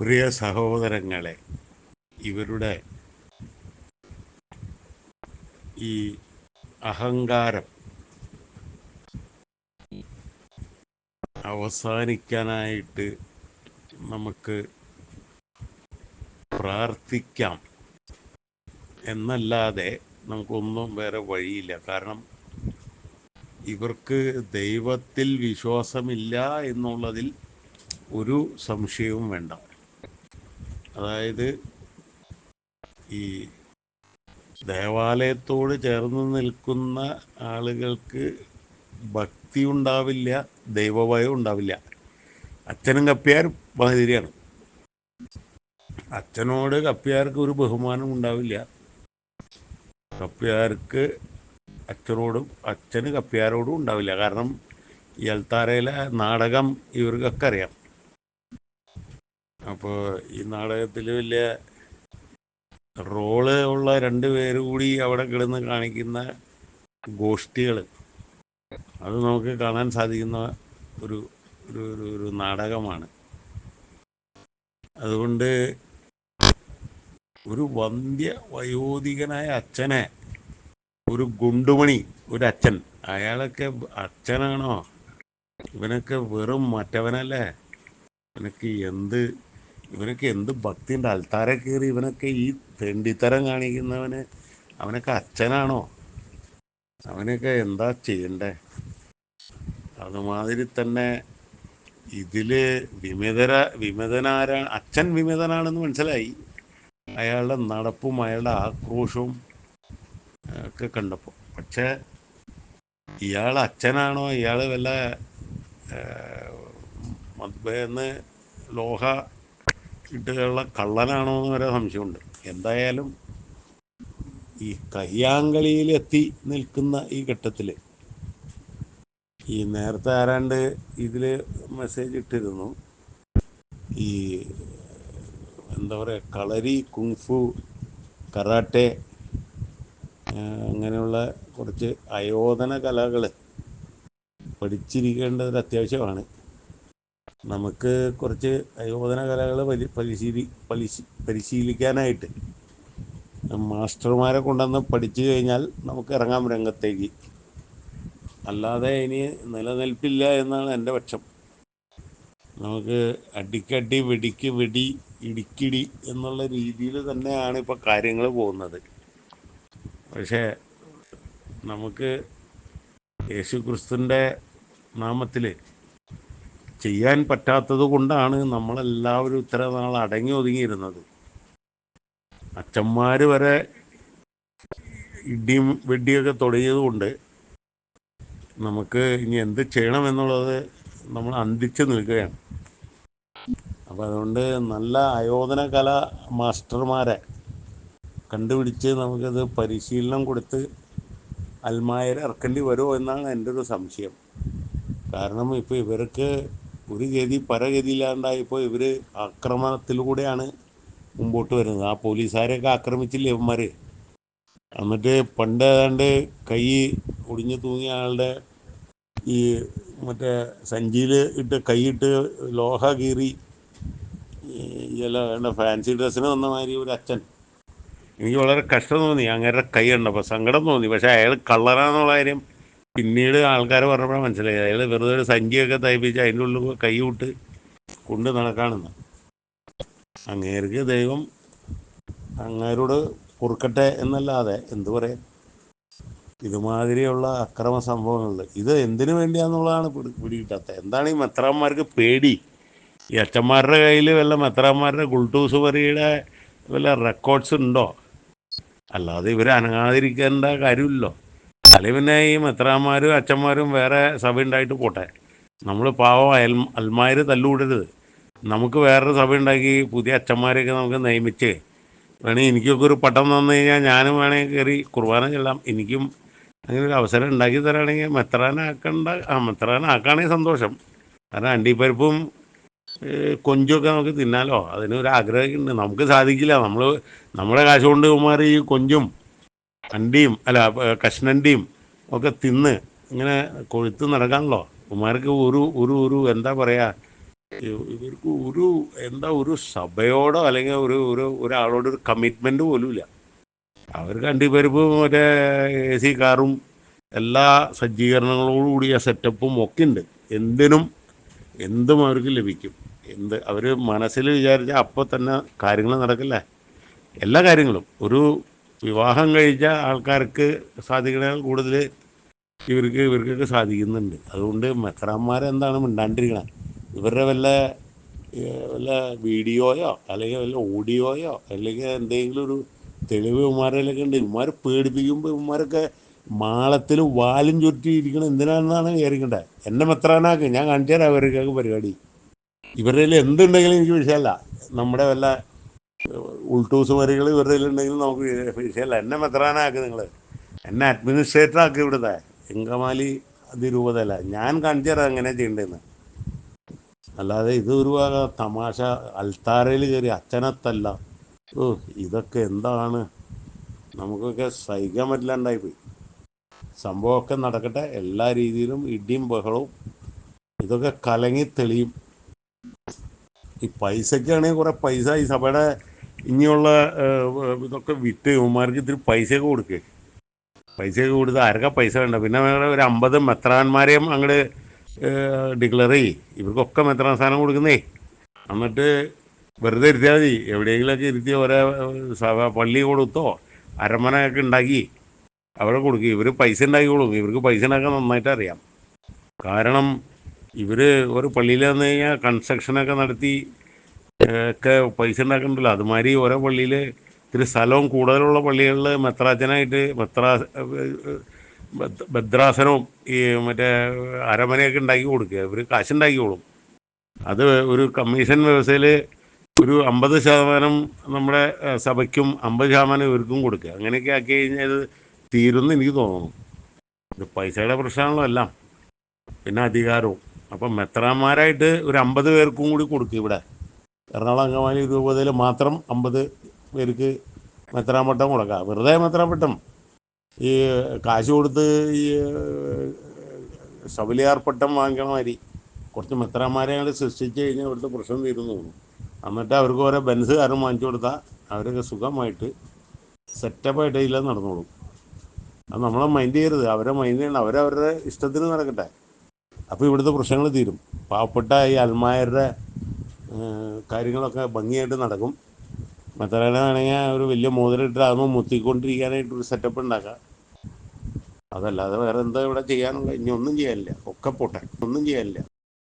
പ്രിയ സഹോദരങ്ങളെ ഇവരുടെ ഈ അഹങ്കാരം അവസാനിക്കാനായിട്ട് നമുക്ക് പ്രാർത്ഥിക്കാം. എന്നല്ലാതെ നമുക്കൊന്നും വേറെ വഴിയില്ല. കാരണം ഇവർക്ക് ദൈവത്തിൽ വിശ്വാസമില്ല എന്നുള്ളതിൽ ഒരു സംശയവും വേണ്ട. അതായത് ഈ ദേവാലയത്തോട് ചേർന്ന് നിൽക്കുന്ന ആളുകൾക്ക് ഭക്തി ഉണ്ടാവില്ല ദൈവഭയം ഉണ്ടാവില്ല. അച്ഛനും കപ്പിയാരും മാതിരിയാണ്. അച്ഛനോട് കപ്പിയാർക്ക് ഒരു ബഹുമാനം ഉണ്ടാവില്ല. കപ്പിയാർക്ക് അച്ഛനോടും അച്ഛന് കപ്പിയാരോടും ഉണ്ടാവില്ല. കാരണം ഈ അൽത്താരയിലെ നാടകം ഇവർക്കൊക്കെ അറിയാം. അപ്പോൾ ഈ നാടകത്തിൽ വലിയ റോൾ ഉള്ള രണ്ട് പേര് കൂടി അവിടെ കിടന്ന് കാണിക്കുന്ന ഗോഷ്ഠികൾ അത് നമുക്ക് കാണാൻ സാധിക്കുന്ന ഒരു ഒരു ഒരു ഒരു നാടകമാണ്. അതുകൊണ്ട് ഒരു വന്ധ്യ വയോധികനായ അച്ഛനെ ഒരു ഗുണ്ടുമണി ഒരു അച്ഛൻ. അയാളൊക്കെ അച്ഛനാണോ? ഇവനൊക്കെ വെറും മറ്റവനല്ലേ? ഇവനൊക്കെ എന്ത് ഇവനൊക്കെ എന്ത് ഭക്തിയുണ്ട്. അൽത്താരെ കയറി ഇവനൊക്കെ ഈ തെണ്ടിത്തരം കാണിക്കുന്നവന് അവനൊക്കെ അച്ഛനാണോ? അവനൊക്കെ എന്താ ചെയ്യണ്ടേ? അതുമാതിരി തന്നെ ഇതിൽ വിമതര വിമതനാരാണ് അച്ഛൻ വിമതനാണെന്ന് മനസ്സിലായി. അയാളുടെ നടപ്പും അയാളുടെ ആക്രോശവും ഒക്കെ കണ്ടപ്പോൾ പക്ഷേ ഇയാൾ അച്ഛനാണോ? ഇയാൾ വല്ല മദ്ബന്ന് ലോഹ ഇട്ടുള്ള കള്ളനാണോ എന്ന് വരെ സംശയമുണ്ട്. എന്തായാലും ഈ കയ്യാങ്കളിയിലെത്തി നിൽക്കുന്ന ഈ ഘട്ടത്തിൽ ഈ നേരത്തെ ആരാണ്ട് ഇതിൽ മെസ്സേജ് ഇട്ടിരുന്നു. ഈ എന്താ പറയുക കളരി കുങ്ഫു കറാട്ടെ അങ്ങനെയുള്ള കുറച്ച് അയോധന കലകൾ പഠിച്ചിരിക്കേണ്ടത് അത്യാവശ്യമാണ്. നമുക്ക് കുറച്ച് അയോധന കലകൾ പരി പരിശീലി പലിശി പരിശീലിക്കാനായിട്ട് മാസ്റ്റർമാരെ കൊണ്ടുവന്ന് പഠിച്ചു കഴിഞ്ഞാൽ നമുക്ക് ഇറങ്ങാം രംഗത്തേക്ക്. അല്ലാതെ ഇനി നിലനിൽപ്പില്ല എന്നാണ് എന്റെ പക്ഷം. നമുക്ക് അടിക്കടി വെടിക്ക് വെടി ഇടിക്കിടി എന്നുള്ള രീതിയിൽ തന്നെയാണ് ഇപ്പോൾ കാര്യങ്ങൾ പോകുന്നത്. പക്ഷേ നമുക്ക് യേശു ക്രിസ്തുവിന്റെ നാമത്തിൽ ചെയ്യാൻ പറ്റാത്തത് കൊണ്ടാണ് നമ്മളെല്ലാവരും ഇത്ര നാൾ അടങ്ങി ഒതുങ്ങിയിരുന്നത്. അച്ഛന്മാർ വരെ ഇടിയും വെടിയൊക്കെ തുടങ്ങിയത് കൊണ്ട് നമുക്ക് ഇനി എന്ത് ചെയ്യണം എന്നുള്ളത് നമ്മൾ അന്തിച്ച് നിൽക്കുകയാണ്. അപ്പം അതുകൊണ്ട് നല്ല ആയോധന കല മാസ്റ്റർമാരെ കണ്ടുപിടിച്ച് നമുക്കത് പരിശീലനം കൊടുത്ത് അൽമായരെ ഇറക്കേണ്ടി വരുമോ എന്നാണ് എന്റെ ഒരു സംശയം. കാരണം ഇപ്പോൾ ഇവർക്ക് ഒരു ഗതി പരഗതിയില്ലാണ്ടായപ്പോൾ ഇവർ ആക്രമണത്തിലൂടെയാണ് മുമ്പോട്ട് വരുന്നത്. ആ പോലീസുകാരെയൊക്കെ ആക്രമിച്ചില്ലേ ഇവന്മാർ എന്നിട്ട് പണ്ട് ഏതാണ്ട് കൈ ഒടിഞ്ഞു തൂങ്ങിയ ആളുടെ ഈ മറ്റേ സഞ്ചിയിൽ ഇട്ട് കൈയിട്ട് ലോഹ കീറി ചില വേണ്ട ഫാൻസി ഡ്രസ്സിന് വന്ന മാതിരി ഒരു അച്ഛൻ. എനിക്ക് വളരെ കഷ്ടം തോന്നി. അങ്ങനെ കൈ കണ്ടപ്പോൾ സങ്കടം തോന്നി. പക്ഷേ അയാൾ കള്ളറാന്നുള്ള കാര്യം പിന്നീട് ആൾക്കാർ പറഞ്ഞപ്പോഴാണ് മനസ്സിലായി അയാൾ വെറുതെ ഒരു സഞ്ചിയൊക്കെ തയ്പ്പിച്ച് അതിന്റെ ഉള്ളിൽ കൈ വിട്ട് കൊണ്ട് നടക്കാണെന്ന്. അങ്ങേർക്ക് ദൈവം അങ്ങേരോട് പൊറുക്കട്ടെ എന്നല്ലാതെ എന്തു പറയാം ഇതുമാതിരിയുള്ള അക്രമ സംഭവങ്ങളിൽ ഇത് എന്തിനു വേണ്ടിയാന്നുള്ളതാണ് പിടി പിടികിട്ടാത്തത്. എന്താണ് ഈ മെത്രാന്മാർക്ക് പേടി? ഈ അച്ഛന്മാരുടെ കയ്യിൽ വല്ല മെത്രാന്മാരുടെ ഗുൾട്ടൂസ് വരിയുടെ വല്ല റെക്കോർഡ്സ് ഉണ്ടോ? അല്ലാതെ ഇവർ അനങ്ങാതിരിക്കേണ്ട കാര്യമില്ലല്ലോ അല്ലെങ്കിൽ പിന്നെ ഈ മെത്രാന്മാരും അച്ഛന്മാരും വേറെ സഭ ഉണ്ടായിട്ട് പോട്ടെ. നമ്മൾ പാവം അയൽ അൽമാര് തല്ലുകൂടരുത്. നമുക്ക് വേറൊരു സഭ ഉണ്ടാക്കി പുതിയ അച്ഛന്മാരെയൊക്കെ നമുക്ക് നിയമിച്ച് വേണമെങ്കിൽ എനിക്കൊക്കെ ഒരു പട്ടം തന്നു കഴിഞ്ഞാൽ ഞാനും വേണമെങ്കിൽ കയറി കുർബാന ചെല്ലാം. എനിക്കും അങ്ങനെ ഒരു അവസരം ഉണ്ടാക്കി തരാണെങ്കിൽ മെത്രാനാക്കേണ്ട ആ മെത്രാനാക്കുകയാണെങ്കിൽ സന്തോഷം. കാരണം അണ്ടിപ്പരിപ്പും കൊഞ്ചൊക്കെ നമുക്ക് തിന്നാലോ? അതിനൊരു ആഗ്രഹമുണ്ട് നമുക്ക് സാധിക്കില്ല. നമ്മൾ നമ്മുടെ കാശ് കൊണ്ട് ഈ കൊഞ്ചും അണ്ടിയും അല്ല കഷ്ണണ്ടിയും ഒക്കെ തിന്ന് ഇങ്ങനെ കൊഴുത്ത് നടക്കാണല്ലോ. കുമാർക്ക് ഒരു ഒരു ഒരു എന്താ പറയാ ഇവർക്ക് ഒരു എന്താ ഒരു സഭയോടോ അല്ലെങ്കിൽ ഒരു ഒരു ഒരാളോട് ഒരു കമ്മിറ്റ്മെന്റ് പോലും ഇല്ല അവർക്ക് അണ്ടിപ്പരിപ്പും മറ്റേ എ സി കാറും എല്ലാ സജ്ജീകരണങ്ങളോടും കൂടിയ സെറ്റപ്പും ഒക്കെ ഉണ്ട്. എന്തിനും എന്തും അവർക്ക് ലഭിക്കും. എന്ത് അവർ മനസ്സിൽ വിചാരിച്ച അപ്പോൾ തന്നെ കാര്യങ്ങൾ നടക്കില്ല. എല്ലാ കാര്യങ്ങളും. ഒരു വിവാഹം കഴിച്ച ആൾക്കാർക്ക് സാധിക്കണേൽ കൂടുതൽ ഇവർക്ക് ഇവർക്കൊക്കെ സാധിക്കുന്നുണ്ട്. അതുകൊണ്ട് മെത്രാന്മാരെന്താണ് മിണ്ടാണ്ടിരിക്കണം? ഇവരുടെ വല്ല വല്ല വീഡിയോയോ അല്ലെങ്കിൽ വല്ല ഓഡിയോയോ അല്ലെങ്കിൽ എന്തെങ്കിലും ഒരു തെളിവ് ഇവന്മാരിലൊക്കെ ഉണ്ട്. ഇവന്മാർ പേടിപ്പിക്കുമ്പോൾ ഇവന്മാരൊക്കെ മാളത്തിൽ വാലും ചുറ്റിയിരിക്കണം എന്തിനാണെന്നാണ് വിചാരിക്കേണ്ടത് എന്നെ മെത്രാനാക്ക് ഞാൻ കാണിച്ചു തരാം പരിപാടി. ഇവരുടെ എന്തുണ്ടെങ്കിലും എനിക്ക് വിഷയമല്ല. നമ്മുടെ വല്ല ഉൾട്ടൂസ് മരികൾ ഇവരുടെ ഉണ്ടെങ്കിൽ നമുക്ക് വിഷയമല്ല. എന്നെ മെത്രാനാക്കി നിങ്ങൾ എന്നെ അഡ്മിനിസ്ട്രേറ്റർ ആക്കി ഇവിടുത്തെ. എങ്കമാലി അതിരൂപതല്ല ഞാൻ കാണിച്ചു തരാം എങ്ങനെ അല്ലാതെ ഇത് ഒരു തമാശ. അൽത്താരയിൽ കയറി അച്ഛനത്തല്ല. ഓ ഇതൊക്കെ എന്താണ്? നമുക്കൊക്കെ സഹിക്കാൻ പറ്റില്ലാണ്ടായിപ്പോയി സംഭവമൊക്കെ നടക്കട്ടെ. എല്ലാ രീതിയിലും ഇടിയും ബഹളവും. ഇതൊക്കെ കലങ്ങി തെളിയും. ഈ പൈസക്കാണെങ്കിൽ കുറെ പൈസ ഈ സഭയുടെ ഇനിയുള്ള ഇതൊക്കെ വിറ്റ് ഇവന്മാർക്ക് ഇത്തിരി പൈസയൊക്കെ കൊടുക്കുക പൈസയൊക്കെ കൊടുത്ത് ആരൊക്കെ പൈസ വേണ്ട? പിന്നെ വേറെ ഒരു അമ്പത് മെത്രാന്മാരെയും അങ്ങോട്ട് ഡിക്ലെയർ ചെയ്യും. ഇവർക്കൊക്കെ മെത്രാൻ സ്ഥാനം കൊടുക്കുന്നേ. എന്നിട്ട് വെറുതെ ഇരുത്തിയാൽ മതി. എവിടെയെങ്കിലുമൊക്കെ ഇരുത്തി ഓരോ സഭ പള്ളി കൊടുത്തോ അരമനയൊക്കെ ഉണ്ടാക്കി അവിടെ കൊടുക്കും. ഇവർ പൈസ ഉണ്ടാക്കിക്കോളും. ഇവർക്ക് പൈസ ഉണ്ടാക്കാൻ നന്നായിട്ട് അറിയാം. കാരണം ഇവർ ഒരു പള്ളിയിൽ വന്നു കഴിഞ്ഞാൽ കൺസ്ട്രക്ഷനൊക്കെ നടത്തി ഒക്കെ പൈസ ഉണ്ടാക്കണ്ടല്ലോ. അതുമാതിരി ഓരോ പള്ളിയിൽ ഇത്തിരി സ്ഥലവും കൂടുതലുള്ള പള്ളികളിൽ മെത്രാജനായിട്ട് മെത്രാ ഭദ്രാസനവും ഈ മറ്റേ അരമനയൊക്കെ ഉണ്ടാക്കി കൊടുക്കുക. ഇവർ കാശുണ്ടാക്കിക്കോളും. അത് ഒരു കമ്മീഷൻ വ്യവസ്ഥയിൽ ഒരു അമ്പത് ശതമാനം നമ്മുടെ സഭയ്ക്കും അമ്പത് ശതമാനം ഇവർക്കും കൊടുക്കുക. അങ്ങനെയൊക്കെ ആക്കി കഴിഞ്ഞാൽ ഇത് തീരുമെന്ന് എനിക്ക് തോന്നുന്നു. ഇത് പൈസയുടെ പ്രശ്നമാണല്ലോ എല്ലാം. പിന്നെ അധികാരവും. അപ്പം മെത്രാന്മാരായിട്ട് ഒരു അമ്പത് പേർക്കും കൂടി കൊടുക്കും ഇവിടെ. എറണാകുളം അങ്കമാലി രൂപതയിൽ മാത്രം അമ്പത് പേർക്ക് മെത്രാമ്പട്ടം കൊടുക്കാം. വെറുതെ മെത്രാമ്പട്ടം ഈ കാശ് കൊടുത്ത് ഈ ശബലിയാർപ്പട്ടം ശബലിയാർ പട്ടം വാങ്ങിക്കണ മാതിരി കുറച്ച് മെത്രാന്മാരെ അങ്ങോട്ട് സൃഷ്ടിച്ച് കഴിഞ്ഞാൽ ഇവിടുത്തെ പ്രശ്നം തീരുന്നു എന്നിട്ട് അവർക്ക് ഓരോ ബെൻസ് കാരണം വാങ്ങിച്ചു കൊടുത്താൽ അവരൊക്കെ സുഖമായിട്ട് സെറ്റപ്പായിട്ട് ഇല്ല നടന്നോളും. അത് നമ്മളെ മൈൻഡ് ചെയ്യരുത്. അവരെ മൈൻഡ് ചെയ്യണം അവരവരുടെ ഇഷ്ടത്തിന് നടക്കട്ടെ. അപ്പോൾ ഇവിടുത്തെ പ്രശ്നങ്ങൾ തീരും. പാവപ്പെട്ട ഈ അൽമായരുടെ കാര്യങ്ങളൊക്കെ ഭംഗിയായിട്ട് നടക്കും. മെത്തലാണെങ്കിൽ ഒരു വലിയ മോതിരിട്ട് ആകുമ്പോൾ മുത്തിക്കൊണ്ടിരിക്കാനായിട്ട് ഒരു സെറ്റപ്പ് ഉണ്ടാക്കാം. അതല്ലാതെ വേറെ എന്താ ഇവിടെ ചെയ്യാനുള്ള ഇനി ഒന്നും ചെയ്യാനില്ല. ഒക്കെ പോട്ടെ. ഒന്നും ചെയ്യാനില്ല.